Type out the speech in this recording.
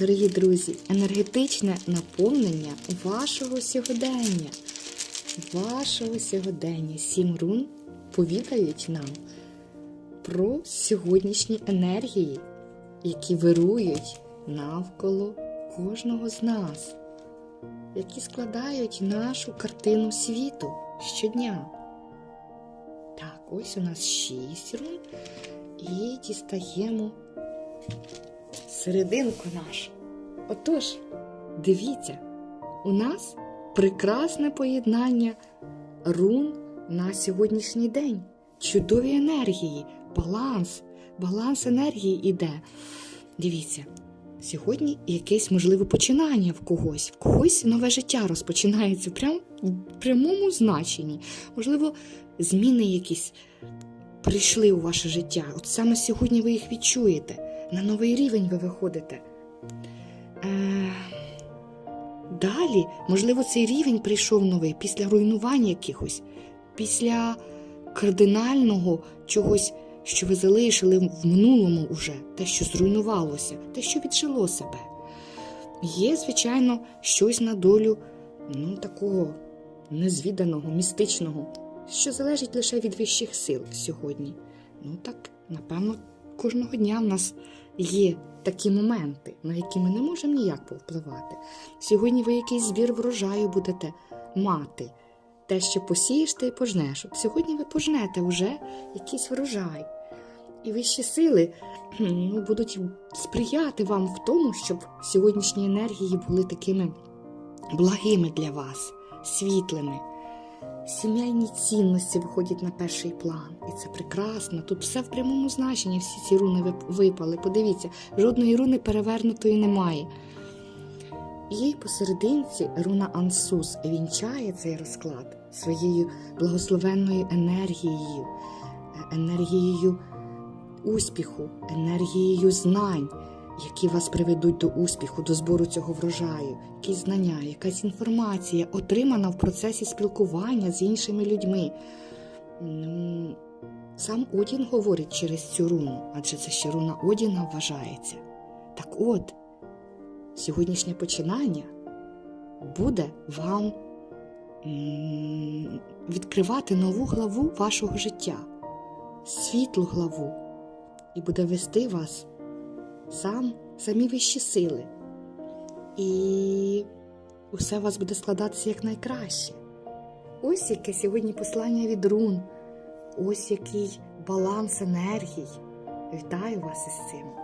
дорогі друзі, енергетичне наповнення вашого сьогодення. Вашого сьогодення. Сім рун повідають нам про сьогоднішні енергії, які вирують навколо кожного з нас, які складають нашу картину світу щодня. Так, ось у нас шість рун. І дістаємо серединку нашу. Отож, дивіться, у нас прекрасне поєднання рун на сьогоднішній день. Чудові енергії, баланс, баланс енергії іде. Дивіться, сьогодні якесь можливе починання в когось, в когось нове життя розпочинається прям в прямому значенні. Можливо, зміни якісь прийшли у ваше життя. От саме сьогодні ви їх відчуєте. На новий рівень ви виходите. Е, далі, можливо, цей рівень прийшов новий після руйнування якихось, після кардинального чогось, що ви залишили в минулому уже, те, що зруйнувалося, те, що віджило себе. Є, звичайно, щось на долю ну, такого незвіданого, містичного, що залежить лише від вищих сил сьогодні. Ну так, напевно, кожного дня в нас є такі моменти, на які ми не можемо ніяк повпливати. Сьогодні ви якийсь збір врожаю будете мати. Те, що посієш, ти й пожнеш. От сьогодні ви пожнете вже якийсь врожай. І вищі сили ну, будуть сприяти вам в тому, щоб сьогоднішні енергії були такими благими для вас, світлими. Сімейні цінності виходять на перший план. І це прекрасно. Тут все в прямому значенні, всі ці руни випали. Подивіться, жодної руни перевернутої немає. І посерединці руна Ансус вінчає цей розклад своєю благословенною енергією, е, енергією успіху, енергією знань, які вас приведуть до успіху, до збору цього врожаю, якісь знання, якась інформація, отримана в процесі спілкування з іншими людьми. Сам Одін говорить через цю руну, адже це ще руна Одіна вважається. Так от, сьогоднішнє починання буде вам відкривати нову главу вашого життя, світлу главу, і буде вести вас сам, самі вищі сили. І усе у вас буде складатися якнайкраще. Ось яке сьогодні послання від рун, ось який баланс енергій. Вітаю вас із цим.